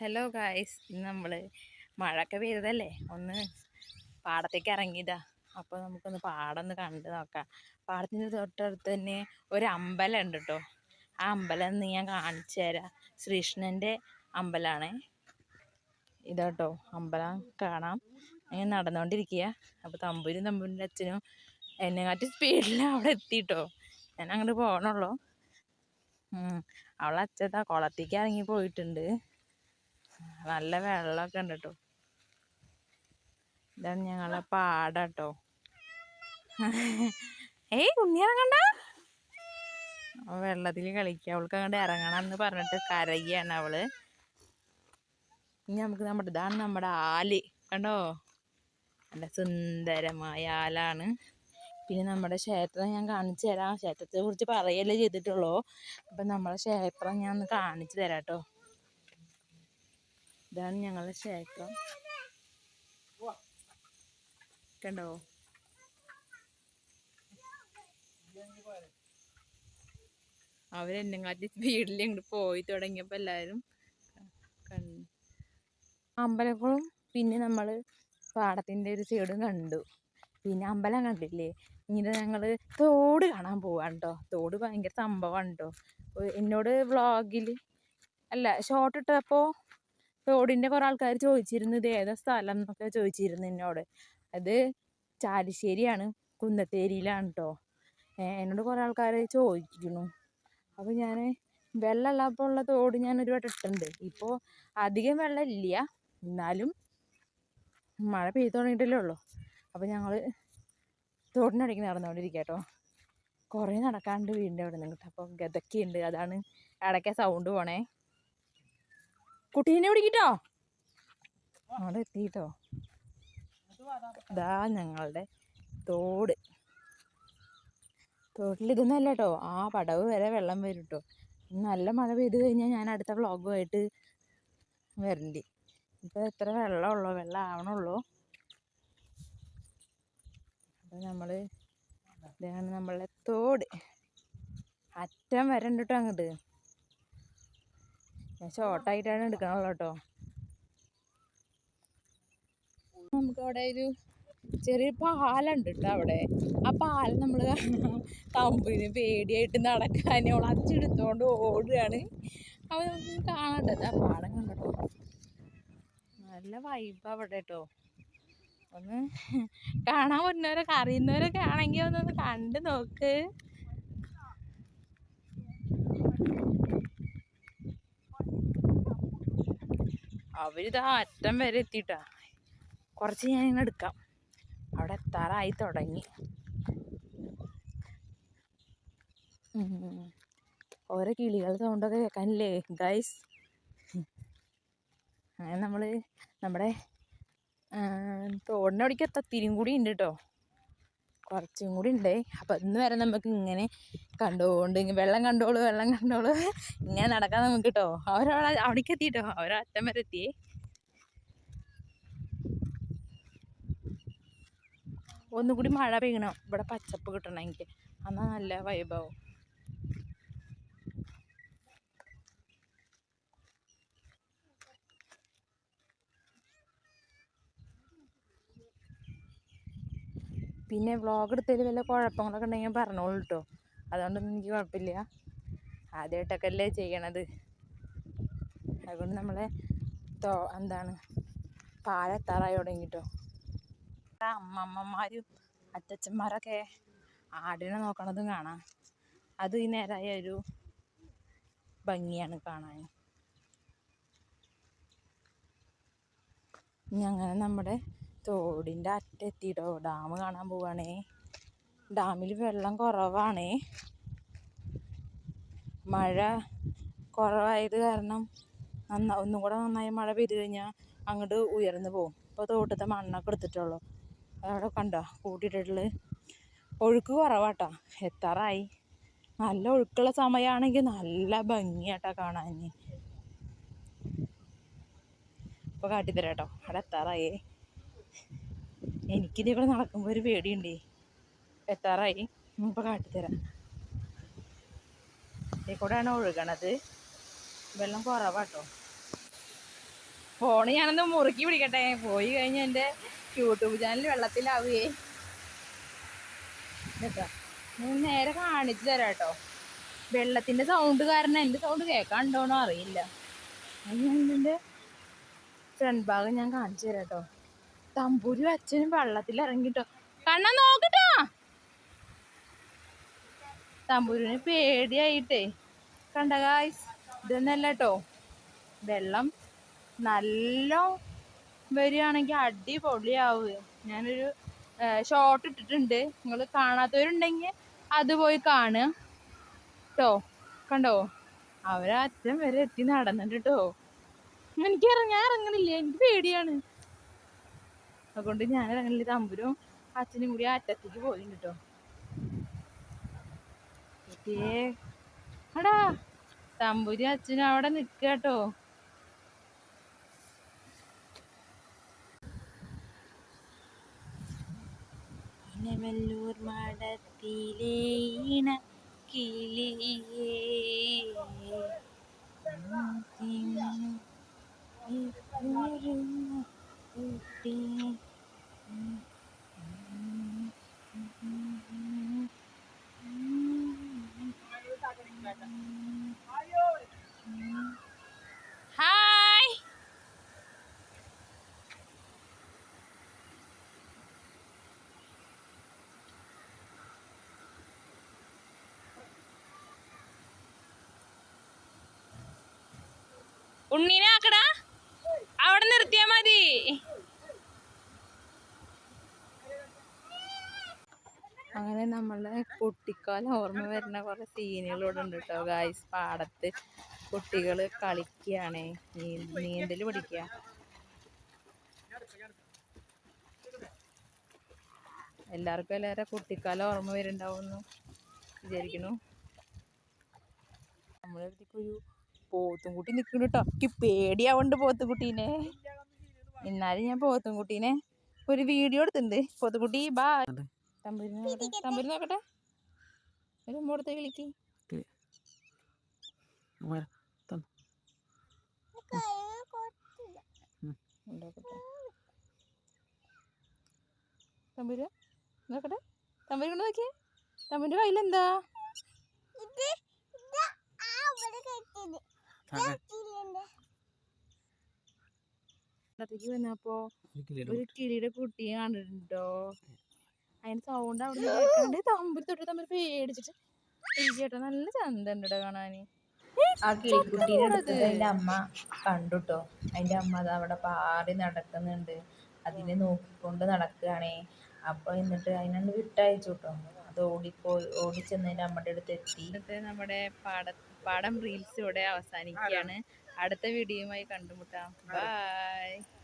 Hello guys ഇന്ന് നമ്മൾ മഴയൊക്കെ പെയ്തതല്ലേ? ഒന്ന് പാടത്തേക്ക് ഇറങ്ങിയതാ. അപ്പോൾ നമുക്കൊന്ന് പാടം ഒന്ന് കണ്ട് നോക്കാം. പാടത്തിന്റെ തൊട്ടടുത്ത് തന്നെ ഒരു അമ്പലം ഉണ്ട് കേട്ടോ ആ അമ്പലം ഒന്ന് ഞാൻ കാണിച്ചു തരാം. ശ്രീകൃഷ്ണന്റെ അമ്പലമാണ് ഇതാട്ടോ അമ്പലം കാണാം. അങ്ങനെ നടന്നുകൊണ്ടിരിക്കുക അപ്പോൾ തമ്പൂരും തമ്പൂരിന്റെ അച്ഛനും എന്നെ കാട്ടി സ്പീഡിൽ അവിടെ എത്തിയിട്ടോ ഞാൻ അങ്ങോട്ട് പോകണുള്ളൂ അവളെ അച്ഛതാ കുളത്തേക്ക് ഇറങ്ങി പോയിട്ടുണ്ട്. നല്ല വെള്ളമൊക്കെ ഉണ്ട് കേട്ടോ ഇതാണ് ഞങ്ങളെ പാടട്ടോ. ഏയ് കുഞ്ഞിറങ്ങണ്ട വെള്ളത്തിൽ കളിക്കുക. അവൾക്ക് അങ്ങോട്ട് ഇറങ്ങണം എന്ന് പറഞ്ഞിട്ട് കരയാണ് അവൾ. ഇനി നമുക്ക് നമ്മുടെ ഇതാണ് നമ്മുടെ ആൽ. കണ്ടോ? നല്ല സുന്ദരമായ ആലാണ്. പിന്നെ നമ്മുടെ ക്ഷേത്രം ഞാൻ കാണിച്ചു തരാം. ക്ഷേത്രത്തെ കുറിച്ച് പറയല്ലേ ചെയ്തിട്ടുള്ളൂ. അപ്പം നമ്മളെ ക്ഷേത്രം ഞാൻ ഒന്ന് കാണിച്ചു തരാം കേട്ടോ ഇതാണ് ഞങ്ങളുടെ ക്ഷേത്രം കണ്ടോ? അവരെന്നെങ്ങാട്ടി വീട്ടിൽ ഇങ്ങോട്ട് പോയി തുടങ്ങിയപ്പോൾ എല്ലാവരും കണ്ടു അമ്പലങ്ങളും പിന്നെ നമ്മൾ പാടത്തിന്റെ ഒരു സൈഡും കണ്ടു. പിന്നെ അമ്പലം കണ്ടില്ലേ? ഇങ്ങനെ ഞങ്ങൾ തോട് കാണാൻ പോവാണ് കേട്ടോ തോട് ഭയങ്കര സംഭവമാണ് കേട്ടോ എന്നോട് വ്ളോഗിൽ അല്ല ഷോർട്ട് ഇട്ടപ്പോൾ തോടിന്റെ കുറേ ആൾക്കാർ ചോദിച്ചിരുന്നു ഇത് ഏതാ സ്ഥലം? എന്നൊക്കെ ചോദിച്ചിരുന്നു എന്നോട്. അത് ചാലിശ്ശേരിയാണ് കുന്നത്തേരിയിലാണ് കേട്ടോ എന്നോട് കുറേ ആൾക്കാർ ചോദിക്കുന്നു. അപ്പോൾ ഞാൻ വെള്ളമുള്ളപ്പോൾ ഉള്ള തോട് ഞാൻ ഒരു വട്ടം ഇട്ടുണ്ട് ഇപ്പോൾ അധികം വെള്ളം ഇല്ല എന്നാലും മഴ പെയ്തു തുടങ്ങിയിട്ടല്ലേ ഉള്ളൂ. അപ്പോൾ ഞങ്ങൾ തോടിനടയ്ക്ക് നടന്നുകൊണ്ടിരിക്കുക കേട്ടോ കുറേ നടക്കാണ്ട് വീടിന്റെ അവിടെ നിന്ന് അപ്പോൾ ഗതക്കിയുണ്ട്. അതാണ് ഇടയ്ക്ക് സൗണ്ട് പോണേ. കുട്ടീനെ പിടിക്കിട്ടോ അവിടെ എത്തിയിട്ടോ ഇതാ ഞങ്ങളുടെ തോട്. തോട്ടിൽ ഇതൊന്നല്ല കേട്ടോ ആ പടവ് വരെ വെള്ളം വരും കേട്ടോ നല്ല മഴ പെയ്ത് കഴിഞ്ഞാൽ ഞാൻ അടുത്ത വ്ളോഗുമായിട്ട് വരണ്ടി. ഇപ്പോൾ എത്ര വെള്ളമുള്ളൂ? വെള്ളം ആവണുള്ളൂ അപ്പോൾ നമ്മൾ ഇതാണ് നമ്മളെ തോട്. അറ്റം വരണ്ട കേട്ടോ അങ്ങോട്ട്. ഞാൻ ഷോർട്ടായിട്ടാണ് എടുക്കണുള്ളൂ കേട്ടോ നമുക്കവിടെ ഒരു ചെറിയ പാലുണ്ട് കേട്ടോ അവിടെ. ആ പാലം നമ്മൾ തമ്പിന് പേടിയായിട്ട് നടക്കാൻ അവൾ അച്ചെടുത്തോണ്ട് ഓടുകയാണ് അവ നമുക്ക് കാണണ്ടത് ആ പാടം കണ്ടോ നല്ല വൈബ് അവിടെ കേട്ടോ ഒന്ന് കാണാൻ വരുന്നവരൊക്കെ അറിയുന്നവരൊക്കെ ആണെങ്കിൽ ഒന്നൊന്ന് കണ്ട് നോക്ക്. അവരിതാ അറ്റം വരെ എത്തിയിട്ടാ. കുറച്ച് ഞാൻ ഇങ്ങനെ എടുക്കാം. അവിടെ എത്താറായി തുടങ്ങി. ഓരോ കിളികൾ സൗണ്ടൊക്കെ കേൾക്കാനില്ലേ ഗൈസ് അങ്ങനെ നമ്മൾ നമ്മുടെ തോടിന്റെ എത്തത്തിരും കൂടി ഉണ്ട് കേട്ടോ കുറച്ചും കൂടി ഉണ്ട്. അപ്പം ഇന്ന് വരെ നമുക്ക് ഇങ്ങനെ കണ്ടുകൊണ്ട് വെള്ളം കണ്ടോളൂ വെള്ളം കണ്ടോളൂ. ഇങ്ങനെ നടക്കാൻ നമുക്ക് കേട്ടോ അവരവിടെ അവിടേക്ക് എത്തിയിട്ടോ? അവരറ്റം വരെ എത്തിയേ. ഒന്നുകൂടി മഴ പെയ്യണം. ഇവിടെ പച്ചപ്പ് കിട്ടണമെങ്കിൽ അന്നാ നല്ല വൈബാവും പിന്നെ വ്ളോഗ് എടുത്തതിൽ വല്ല കുഴപ്പങ്ങളൊക്കെ ഉണ്ടെങ്കിൽ പറഞ്ഞോളൂ കേട്ടോ അതുകൊണ്ടൊന്നും എനിക്ക് കുഴപ്പമില്ല. ആദ്യമായിട്ടൊക്കെ അല്ലേ ചെയ്യണത്. അതുകൊണ്ട് നമ്മളെ തോ എന്താണ് പാലെത്താറായി തുടങ്ങിട്ടോ. അമ്മമ്മമാരും അത്തച്ഛന്മാരൊക്കെ ആടിനെ നോക്കണതും കാണാം. അത് ഈ നേരമായ ഒരു ഭംഗിയാണ് കാണാൻ. ഇനി അങ്ങനെ നമ്മുടെ തോടിന്റെ അറ്റെത്തിയിട്ടോ ഡാം കാണാൻ പോവാണേ. ഡാമിൽ വെള്ളം കുറവാണേ. മഴ കുറവായത് കാരണം നന്നാ ഒന്നും കൂടെ നന്നായി മഴ പെയ്ത് കഴിഞ്ഞാൽ അങ്ങോട്ട് ഉയർന്നു പോകും ഇപ്പോൾ തോട്ടത്തെ മണ്ണൊക്കെ എടുത്തിട്ടുള്ളൂ. അതവിടെ കണ്ടോ? കൂട്ടിയിട്ടുള്ളത് ഒഴുക്ക് കുറവാട്ടോ. എത്താറായി. നല്ല ഒഴുക്കുള്ള സമയമാണെങ്കിൽ നല്ല ഭംഗിയാട്ടോ കാണാൻ. ഇപ്പോൾ കാട്ടിത്തരാട്ടോ. അവിടെ എത്താറായേ. എനിക്കിത് ഇവിടെ നടക്കുമ്പോൾ ഒരു പേടിയുണ്ടേ. എത്താറായി. ഇപ്പോൾ കാട്ടിത്തരാം. ഇതിൽ കൂടെയാണ് ഒഴുകണത്. വെള്ളം കുറവാട്ടോ. ഫോണ് ഞാനൊന്ന് മുറുക്കി പിടിക്കട്ടെ. പോയി കഴിഞ്ഞ് എന്റെ യൂട്യൂബ് ചാനൽ വെള്ളത്തിലാവുകയെ. ഞാൻ നേരെ കാണിച്ചു തരാം കേട്ടോ വെള്ളത്തിന്റെ സൗണ്ട് കാരണം എന്റെ സൗണ്ട് കേൾക്കാണ്ടോന്നോ അറിയില്ല. ഞാൻ എന്റെ ഫ്രണ്ട് ഭാഗം ഞാൻ കാണിച്ചു തരാം കേട്ടോ തമ്പൂരി അച്ഛനും വെള്ളത്തിൽ ഇറങ്ങിട്ടോ കണ്ണ നോക്കട്ടോ. തമ്പൂരിന് പേടിയായിട്ടേ. കണ്ട ഗായ്സ് ഇതൊന്നല്ല കേട്ടോ വെള്ളം നല്ല വരികയാണെങ്കിൽ അടിപൊളിയാവ്. ഞാനൊരു ഷോർട്ട് ഇട്ടിട്ടുണ്ട്. നിങ്ങൾ കാണാത്തവരുണ്ടെങ്കിൽ അത് പോയി കാണുക. കേട്ടോ കണ്ടോ? അവരറ്റം വരെ എത്തി നടന്നിട്ട് കേട്ടോ എനിക്ക് ഇറങ്ങ ഞാൻ ഇറങ്ങണില്ല എനിക്ക് പേടിയാണ്. അതുകൊണ്ട് ഞാൻ ഇറങ്ങുന്നില്ല തമ്പുരും അച്ഛനും കൂടി അറ്റത്തേക്ക് പോയിട്ടുണ്ട് കേട്ടോ കുട്ടിയേ അടാ തമ്പുരി അച്ഛനും അവിടെ നിൽക്കുക കേട്ടോ. ഇനവല്ലൂർ മാടത്തിലെ ഇണ കിളിയേ കുട്ടി ഹായ് ഉണ്ണീനെ ആക്കടാ. അവിടെ നിർത്തിയാ മതി. അങ്ങനെ നമ്മളെ കുട്ടിക്കാലം ഓർമ്മ വരുന്ന കുറേ സീനുകളിവിടെ ഉണ്ട് കേട്ടോ ഗായ്സ് പാടത്ത് കുട്ടികൾ കളിക്കുകയാണ്. നീന്തൽ പഠിക്കുക. എല്ലാവർക്കും എല്ലാവരും കുട്ടിക്കാലം ഓർമ്മ വരുന്നുണ്ടാവുമെന്ന് വിചാരിക്കുന്നു. നമ്മളടുത്തേക്ക് ഒരു പോത്തും കുട്ടി നിൽക്കുന്നു കേട്ടോ എനിക്ക് പേടിയാവുണ്ട് പോത്തും കുട്ടീനെ എന്നാലും ഞാൻ പോത്തും കുട്ടീനെ ഒരു വീഡിയോ എടുത്തിട്ടുണ്ട്. പോത്തുംകുട്ടി ബാ. തമ്പൂരി നോക്കട്ടെ. തമ്പൂരി നോക്കട്ടെ. ഒരു ഉമ്മോടത്തെ വിളിക്ക്. തമ്പൂര് നോക്കട്ടെ. തമ്പൂരി കൊണ്ട് നോക്കിയേ. തമ്പൂരിന്റെ കയ്യിലെന്താ? ഇടത്തേക്ക് വന്നപ്പോ ഒരു കിളിയുടെ കുട്ടിയെ കണ്ടിട്ടുണ്ടോ? അതിന്റെ സൗണ്ട് അവിടെ കേൾക്കാണ്ട് തമ്പൂരി തൊട്ട് തമ്മിൽ പേടിച്ചിട്ട്. ചേട്ടാ നല്ല ചന്തണ്ട് കാണാന്. ആ കിളിക്കുട്ടീനെ എടുത്തത് അതിന്റെ അമ്മ കണ്ടുട്ടോ. അതിന്റെ അമ്മ അത് അവിടെ പാറി നടക്കുന്നുണ്ട്. അതിനെ നോക്കിക്കൊണ്ട് നടക്കുകയാണേ. അപ്പൊ എന്നിട്ട് അതിനൊന്ന് വിട്ടയച്ചു കേട്ടോ അത് ഓടിപ്പോയി ഓടിച്ചെന്നതിന്റെ അമ്മയുടെ അടുത്ത് എത്തി നമ്മുടെ പാട പാടം റീൽസ് ഇവിടെ അവസാനിക്കുകയാണ്. അടുത്ത വീഡിയോയുമായി കണ്ടുമുട്ടാം. ബൈ